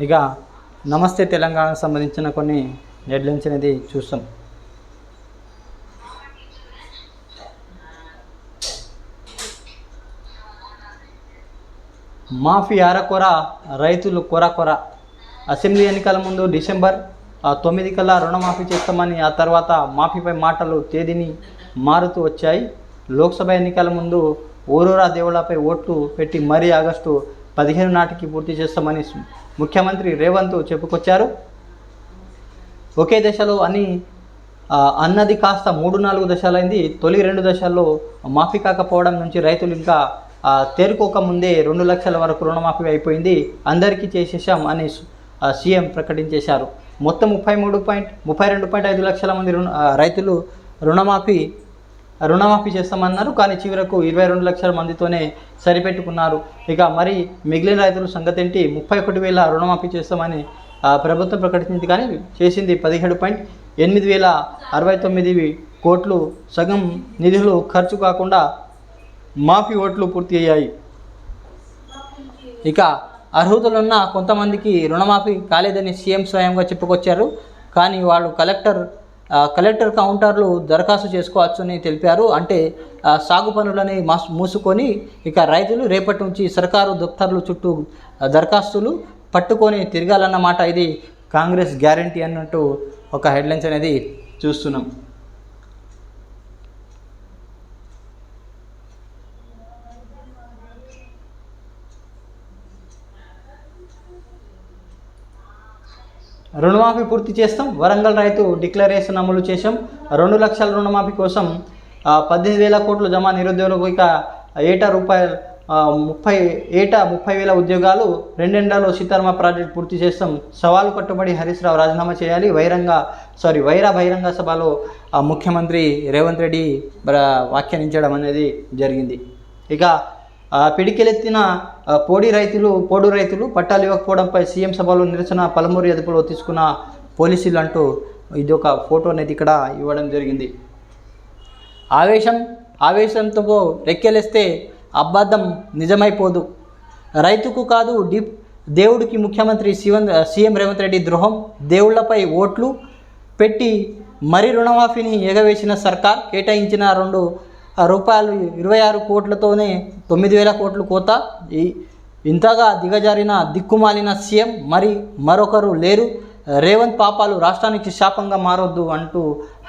ఇక నమస్తే తెలంగాణకు సంబంధించిన కొన్ని హెడ్లైన్స్ అనేది చూస్తాం. మాఫీ అరకొర రైతులు కొర కొర. అసెంబ్లీ ఎన్నికల ముందు డిసెంబర్ ఆ, తొమ్మిది కల్లా రుణమాఫీ చేస్తామని ఆ తర్వాత మాఫీపై మాటలు తేదీని మారుతూ వచ్చాయి. లోక్సభ ఎన్నికల ముందు ఓరోరా దేవుళ్ళపై ఓట్లు పెట్టి మరీ ఆగస్టు పదిహేను నాటికి పూర్తి చేస్తామని ముఖ్యమంత్రి రేవంత్ చెప్పుకొచ్చారు. ఒకే దశలో అని అన్నది కాస్త మూడు నాలుగు దశలైంది. తొలి రెండు దశల్లో మాఫీ కాకపోవడం నుంచి రైతులు ఇంకా తేరుకోకముందే తేరుకోక ముందే రెండు లక్షల వరకు రుణమాఫీ అయిపోయింది. అందరికీ చేసేసాం అని సీఎం ప్రకటించేశారు. మొత్తం ముప్పై మూడు పాయింట్ ముప్పై రెండు పాయింట్ ఐదు లక్షల మంది రుణ రైతులు రుణమాఫీ రుణమాఫీ చేస్తామన్నారు. కానీ చివరకు ఇరవై రెండు లక్షల మందితోనే సరిపెట్టుకున్నారు. ఇక మరి మిగిలిన రైతుల సంగతి ఏంటి ముప్పై ఒకటి వేల రుణమాఫీ చేస్తామని ప్రభుత్వం ప్రకటించింది. కానీ చేసింది పదిహేడు పాయింట్ ఎనిమిది వేల అరవై తొమ్మిది కోట్లు సగం నిధులు ఖర్చు కాకుండా మాఫీ ఓట్లు పూర్తి అయ్యాయి. ఇక అర్హతలున్న కొంతమందికి రుణమాఫీ కాలేదని సీఎం స్వయంగా చెప్పుకొచ్చారు. కానీ వాళ్ళు కలెక్టర్ కలెక్టర్ కౌంటర్లు దరఖాస్తు చేసుకోవచ్చని తెలిపారు. అంటే సాగు పనులని మాస్ మూసుకొని ఇక రైతులు రేపటి నుంచి సర్కారు దఫ్తర్లు చుట్టూ దరఖాస్తులు పట్టుకొని తిరగాలన్నమాట. ఇది కాంగ్రెస్ గ్యారంటీ అన్నట్టు ఒక హెడ్లైన్స్ అనేది చూస్తున్నాం. రుణమాఫీ పూర్తి చేస్తాం. వరంగల్ రైతు డిక్లరేషన్ అమలు చేశాం. రెండు లక్షల రుణమాఫీ కోసం పద్దెనిమిది వేల కోట్లు జమా నిరుద్యోగులకు ఇక ఏటా రూపాయలు ముప్పై ఏటా ముప్పై వేల ఉద్యోగాలు రెండెండాలో సీతారామ ప్రాజెక్ట్ పూర్తి చేస్తాం. సవాలు కట్టుబడి హరీష్ రావు రాజీనామా చేయాలి. వైరంగ సారీ వైరా బహిరంగ సభలో ముఖ్యమంత్రి రేవంత్ రెడ్డి వ్యాఖ్యానించడం అనేది జరిగింది. ఇక పిడికెలెత్తిన పోడి రైతులు పోడు రైతులు పట్టాలు ఇవ్వకపోవడంపై సీఎం సభలో నిరసన పలుమూరు అదుపులో తీసుకున్న పోలీసులు అంటూ ఇది ఒక ఫోటో అనేది ఇక్కడ ఇవ్వడం జరిగింది. ఆవేశం ఆవేశంతో రెక్కెలేస్తే అబద్ధం నిజమైపోదు. రైతుకు కాదు డీప్ దేవుడికి ముఖ్యమంత్రి శివన్ సీఎం రేవంత్ రెడ్డి ద్రోహం దేవుళ్ళపై ఓట్లు పెట్టి మరి రుణమాఫీని ఎగవేసిన సర్కార్ కేటాయించిన రెండు రూపాయలు ఇరవై ఆరు కోట్లతోనే తొమ్మిది వేల కోట్లు కోత. ఈ ఇంతగా దిగజారిన దిక్కుమాలిన సీఎం మరి మరొకరు లేరు. రేవంత్ పాపాలు రాష్ట్రానికి శాపంగా మారొద్దు అంటూ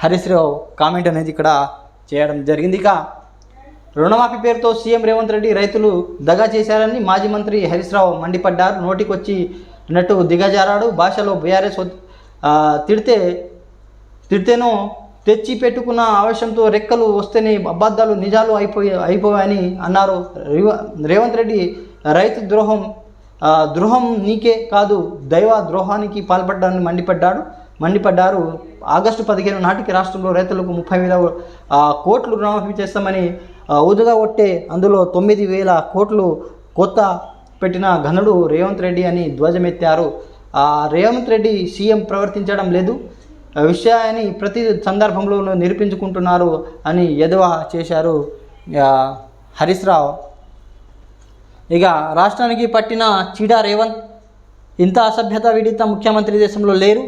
హరీష్ రావు కామెంట్ అనేది ఇక్కడ చేయడం జరిగింది. ఇక రుణమాఫీ పేరుతో సీఎం రేవంత్ రెడ్డి రైతులు దగా చేశారని మాజీ మంత్రి హరీష్ రావు మండిపడ్డారు. నోటికొచ్చి నట్టు దిగజారాడు. భాషలో బీఆర్ఎస్ తిడితే తిడితేనో తెచ్చి పెట్టుకున్న ఆవేశంతో రెక్కలు వస్తేనే అబద్ధాలు నిజాలు అయిపోయి అయిపోయాయని అన్నారు రేవంత్ రెడ్డి. రైతు ద్రోహం ద్రోహం నీకే కాదు దైవ ద్రోహానికి పాల్పడ్డాన్ని మండిపడ్డాడు మండిపడ్డారు. ఆగస్టు పదిహేను నాటికి రాష్ట్రంలో రైతులకు ముప్పై వేల కోట్లు రుణమాఫీ చేస్తామని ఊదుగా కొట్టే అందులో తొమ్మిది వేల కోట్లు కొత్త పెట్టిన ఘనుడు రేవంత్ రెడ్డి అని ధ్వజమెత్తారు. రేవంత్ రెడ్డి సీఎం ప్రవర్తించడం లేదు. విషయాన్ని ప్రతి సందర్భంలో నిరూపించుకుంటున్నారు అని ఎదవ చేశారు. హరీశ్రావు. ఇక రాష్ట్రానికి పట్టిన చీడా రేవంత్ ఇంత అసభ్యత విడిత ముఖ్యమంత్రి దేశంలో లేరు.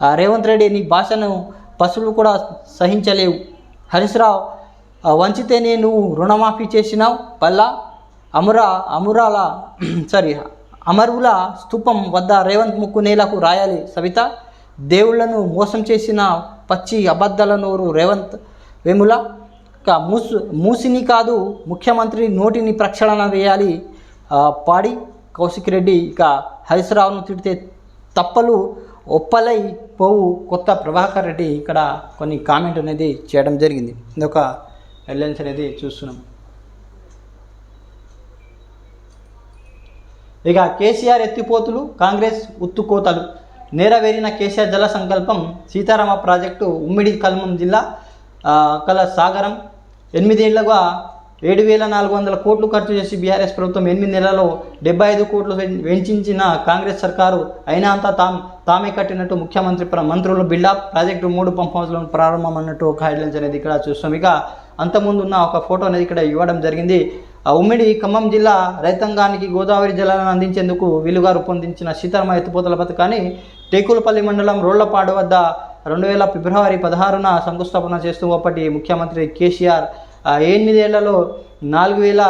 ఆ రేవంత్ రెడ్డి నీ భాషను పశువులు కూడా సహించలేవు. హరీశ్రావు వంచితేనే నువ్వు రుణమాఫీ చేసినావు. పల్లా అమురా అమురాల సారీ అమరుల స్థూపం వద్ద రేవంత్ ముక్కు నేలకు రాయాలి సవిత. దేవుళ్ళను మోసం చేసిన పచ్చి అబద్ధాల నోరు రేవంత్ వేముల. మూసు మూసిని కాదు ముఖ్యమంత్రి నోటిని ప్రక్షాళన వేయాలి పాడి కౌశిక్ రెడ్డి. ఇక హరీష్ రావును తిడితే తప్పలు ఒప్పలై పోవు కొత్త ప్రభాకర్ రెడ్డి. ఇక్కడ కొన్ని కామెంట్ అనేది చేయడం జరిగింది. ఇదొక ఎల్లెన్స్ హెడ్లైన్స్ అనేది చూస్తున్నాం. ఇక కేసీఆర్ ఎత్తిపోతులు కాంగ్రెస్ ఉత్తుకోతలు. నేరవేరిన కేసీఆర్ జల సంకల్పం సీతారామ ప్రాజెక్టు ఉమ్మిడి కల్మం జిల్లా కల సాగరం. ఎనిమిదేళ్ళుగా ఏడు వేల నాలుగు వందల కోట్లు ఖర్చు చేసి బీఆర్ఎస్ ప్రభుత్వం ఎనిమిది నెలలో డెబ్బై ఐదు కోట్లు వెంచించిన కాంగ్రెస్ సర్కారు అయినా అంతా తాం తామే కట్టినట్టు ముఖ్యమంత్రి మంత్రులు బిల్డప్. ప్రాజెక్టు మూడు పంప్ హౌస్లను ప్రారంభం అన్నట్టు ఒక హెడ్లైన్స్ అనేది ఇక్కడ చూస్తాం. ఇక అంతకుముందు ఉన్న ఒక ఫోటో అనేది ఇక్కడ ఇవ్వడం జరిగింది. ఉమ్మిడి ఖమ్మం జిల్లా రైతాంగానికి గోదావరి జలాలను అందించేందుకు వీలుగా రూపొందించిన సీతారామ ఎత్తుపోతల పథకాన్ని టేకులపల్లి మండలం రోళ్ళపాడు వద్ద రెండు వేల ఫిబ్రవరి పదహారున శంకుస్థాపన చేస్తూ అప్పటి ముఖ్యమంత్రి కేసీఆర్ ఎనిమిదేళ్ళలో నాలుగు వేల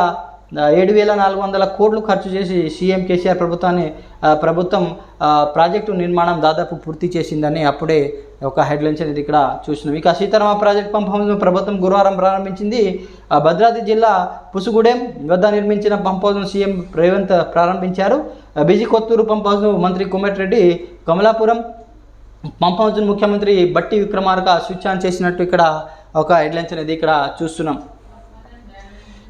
ఏడు వేల నాలుగు వందల కోట్లు ఖర్చు చేసి సీఎం కేసీఆర్ ప్రభుత్వాన్ని ప్రభుత్వం ప్రాజెక్టు నిర్మాణం దాదాపు పూర్తి చేసిందని అప్పుడే ఒక హెడ్లైన్స్ అనేది ఇక్కడ చూసినాం ఇక సీతారామ ప్రాజెక్ట్ పంప్ హౌస్ను ప్రభుత్వం గురువారం ప్రారంభించింది. ఆ, భద్రాద్రి జిల్లా పుసుగూడెం వద్ద నిర్మించిన పంప్ హౌస్ను సీఎం రేవంత్ ప్రారంభించారు. బిజీ కొత్తూరు పంప్ హౌస్ను మంత్రి కుమ్మటిరెడ్డి కమలాపురం పంప్ హౌస్ను ముఖ్యమంత్రి బట్టి విక్రమార్క స్విచ్ ఆన్ చేసినట్టు ఇక్కడ ఒక హెడ్లైన్స్ అనేది ఇక్కడ చూస్తున్నాం.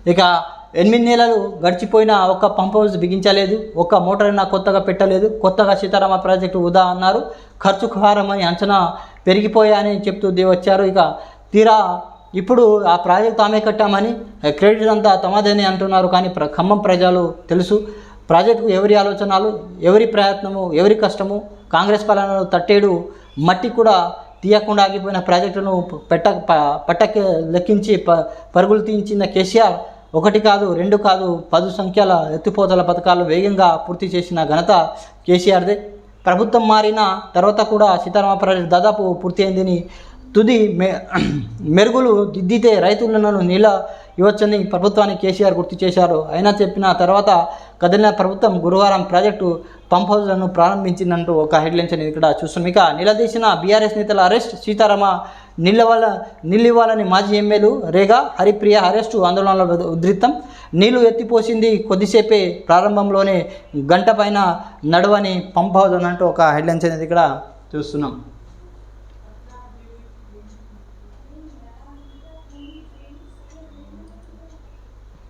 ఇక ఎనిమిది నెలలు గడిచిపోయిన ఒక్క పంప్ హౌస్ బిగించలేదు ఒక్క మోటార్ అయినా కొత్తగా పెట్టలేదు కొత్తగా సీతారామ ప్రాజెక్టు ఉదా అన్నారు. ఖర్చు భారమని అంచనా పెరిగిపోయాయని చెప్తూ వచ్చారు. ఇక తీరా ఇప్పుడు ఆ ప్రాజెక్ట్ తామే కట్టామని క్రెడిట్ అంతా తమదని అంటున్నారు. కానీ ప్ర ఖమ్మం ప్రజలు తెలుసు. ప్రాజెక్టుకు ఎవరి ఆలోచనలు ఎవరి ప్రయత్నము ఎవరి కష్టము కాంగ్రెస్ పాలనలో తట్టేడు మట్టి కూడా తీయకుండా ఆగిపోయిన ప్రాజెక్టును పెట్ట ప- పట్టకి లెక్కించి ప పరుగులు తీయించిన కేసీఆర్ ఒకటి కాదు రెండు కాదు పదు సంఖ్యల ఎత్తిపోతల పథకాలు వేగంగా పూర్తి చేసిన ఘనత కేసీఆర్దే. ప్రభుత్వం మారిన తర్వాత కూడా సీతారామ ప్రాజెక్టు దాదాపు పూర్తి అయిందని తుది మె మెరుగులు దిద్దితే రైతులను నీళ్ళ ఇవ్వచ్చని ప్రభుత్వానికి కేసీఆర్ గుర్తు చేశారు. అయినా చెప్పిన తర్వాత కదిలిన ప్రభుత్వం గురువారం ప్రాజెక్టు పంప్ హౌస్లను ప్రారంభించిందంటూ ఒక హెడ్లైన్స్ అనేది ఇక్కడ చూస్తున్నాం. ఇక నిలదీసిన బీఆర్ఎస్ నేతల అరెస్ట్ సీతారామ నీళ్ళ వల్ల మాజీ ఎమ్మెల్యే రేగా హరిప్రియ అరెస్టు ఆందోళనలో ఉద్- ఉధృతం నీళ్ళు ఎత్తిపోసింది కొద్దిసేపే ప్రారంభంలోనే గంట పైన నడవని పంప్ హౌస్ అన్నట్టు ఒక హెడ్లైన్స్ అనేది ఇక్కడ చూస్తున్నాం.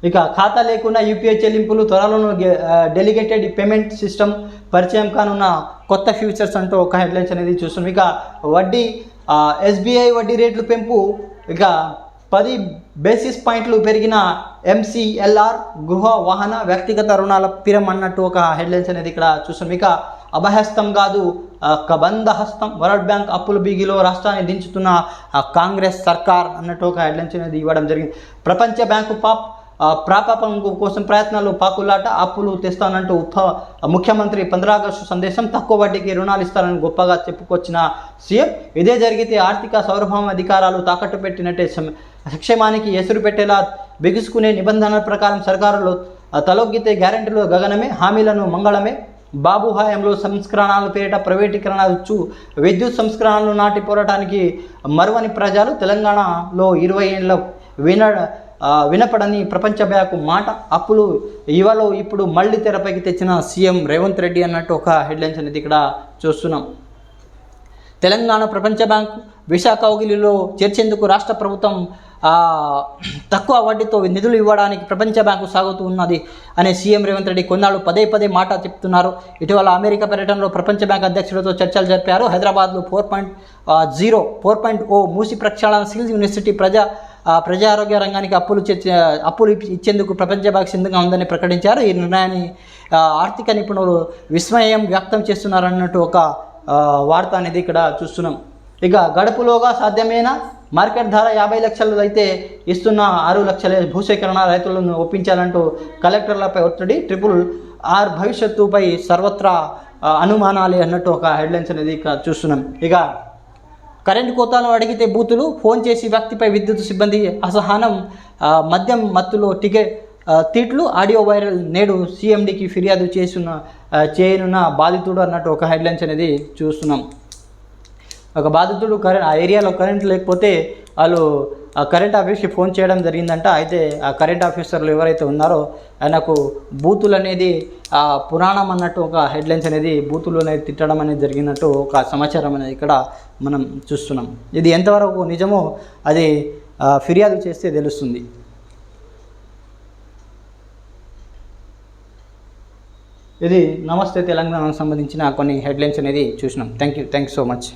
ఇక ఖాతా లేకుండా యూపీఐ చెల్లింపులు త్వరలోనే డెలిగేటెడ్ పేమెంట్ సిస్టమ్ పరిచయం కానున్న కొత్త ఫ్యూచర్స్ అంటూ ఒక హెడ్లైన్స్ అనేది చూస్తున్నాం. ఇక వడ్డీ ఎస్బీఐ వడ్డీ రేట్లు పెంపు ఇక పది బేసిస్ పాయింట్లు పెరిగిన ఎంసీఎల్ఆర్ గృహ వాహన వ్యక్తిగత రుణాల పిరం అన్నట్టు ఒక హెడ్లైన్స్ అనేది ఇక్కడ చూస్తున్నాం. ఇక అభహస్తం కాదు కబంధ హస్తం వరల్డ్ బ్యాంక్ అప్పుల బీగిలో రాష్ట్రాన్ని దించుతున్న కాంగ్రెస్ సర్కార్ అన్నట్టు ఒక హెడ్లైన్స్ అనేది ఇవ్వడం జరిగింది. ప్రపంచ బ్యాంకు పాప్ ప్రాపాపం కోసం ప్రయత్నాలు పాకులాట అప్పులు తెస్తానంటూ ఉప ముఖ్యమంత్రి పంద్రాగస్టు సందేశం తక్కువ వడ్డీకి రుణాలు ఇస్తారని గొప్పగా చెప్పుకొచ్చిన సీఎం ఇదే జరిగితే ఆర్థిక సౌరభం అధికారాలు తాకట్టు పెట్టినట్టే సక్షేమానికి సంక్షేమానికి ఎసురు పెట్టేలా బిగుసుకునే నిబంధనల ప్రకారం సర్కారులు తలొగ్గితే గ్యారెంటీలు గగనమే హామీలను మంగళమే. బాబు హయాంలో సంస్కరణలు పేరిట ప్రైవేటీకరణ వచ్చు విద్యుత్ సంస్కరణలు నాటి పోరాటానికి మరువని ప్రజలు తెలంగాణలో ఇరవై ఏళ్ళ విన వినపడని ప్రపంచ బ్యాంకు మాట అప్పులు ఇవాళ ఇప్పుడు మళ్ళీ తెరపైకి తెచ్చిన సీఎం రేవంత్ రెడ్డి అన్నట్టు ఒక హెడ్లైన్స్ అనేది ఇక్కడ చూస్తున్నాం. తెలంగాణ ప్రపంచ బ్యాంక్ విశాఖ ఉగిలిలో చేర్చేందుకు రాష్ట్ర ప్రభుత్వం తక్కువ వడ్డీతో నిధులు ఇవ్వడానికి ప్రపంచ బ్యాంకు సాగుతూ ఉన్నది అనే సీఎం రేవంత్ రెడ్డి కొన్నాళ్ళు పదే పదే మాట చెప్తున్నారు. ఇటీవల అమెరికా పర్యటనలో ప్రపంచ బ్యాంక్ అధ్యక్షులతో చర్చలు జరిపారు. హైదరాబాద్లో four point zero four point O Musi ప్రక్షాళన స్కిల్స్ యూనివర్సిటీ ప్రజా ప్రజారోగ్య రంగానికి అప్పులు చే- అప్పులు ఇప్పి- ఇచ్చేందుకు ప్రపంచ బ్యాంక్ సిద్ధంగా ఉందని ప్రకటించారు. ఈ నిర్ణయాన్ని ఆర్థిక నిపుణులు విస్మయం వ్యక్తం చేస్తున్నారన్నట్టు ఒక వార్త అనేది ఇక్కడ చూస్తున్నాం. ఇక గడుపులోగా సాధ్యమైన మార్కెట్ ధర యాభై లక్షలు అయితే ఇస్తున్న ఆరు లక్షల భూసేకరణ రైతులను ఒప్పించాలంటూ కలెక్టర్లపై ఒత్తిడి. ట్రిపుల్ ఆర్ భవిష్యత్తుపై సర్వత్రా అనుమానాలే అన్నట్టు ఒక హెడ్లైన్స్ అనేది ఇక్కడ చూస్తున్నాం. ఇక కరెంటు కోతాలను అడిగితే బూతులు ఫోన్ చేసి వ్యక్తిపై విద్యుత్ సిబ్బంది అసహనం మద్యం మత్తులో టికెట్ తీట్లు ఆడియో వైరల్ నేడు సీఎండికి ఫిర్యాదు చేసిన చేయనున్న బాధితుడు అన్నట్టు ఒక హెడ్లైన్స్ అనేది చూస్తున్నాం. ఒక బాధితుడు కరెంట్ ఆ ఏరియాలో కరెంట్ లేకపోతే వాళ్ళు కరెంట్ ఆఫీస్కి ఫోన్ చేయడం జరిగిందంట. అయితే ఆ కరెంట్ ఆఫీసర్లు ఎవరైతే ఉన్నారో ఆయనకు బూతులు అనేది ఆ పురాణం అన్నట్టు ఒక హెడ్లైన్స్ అనేది బూతులు అనేది తిట్టడం అనేది జరిగినట్టు ఒక సమాచారం అనేది ఇక్కడ మనం చూస్తున్నాం. ఇది ఎంతవరకు నిజమో అది ఫిర్యాదు చేస్తే తెలుస్తుంది. ఇది నమస్తే తెలంగాణకు సంబంధించిన కొన్ని హెడ్లైన్స్ అనేది చూసినాం. Thank you thank so much.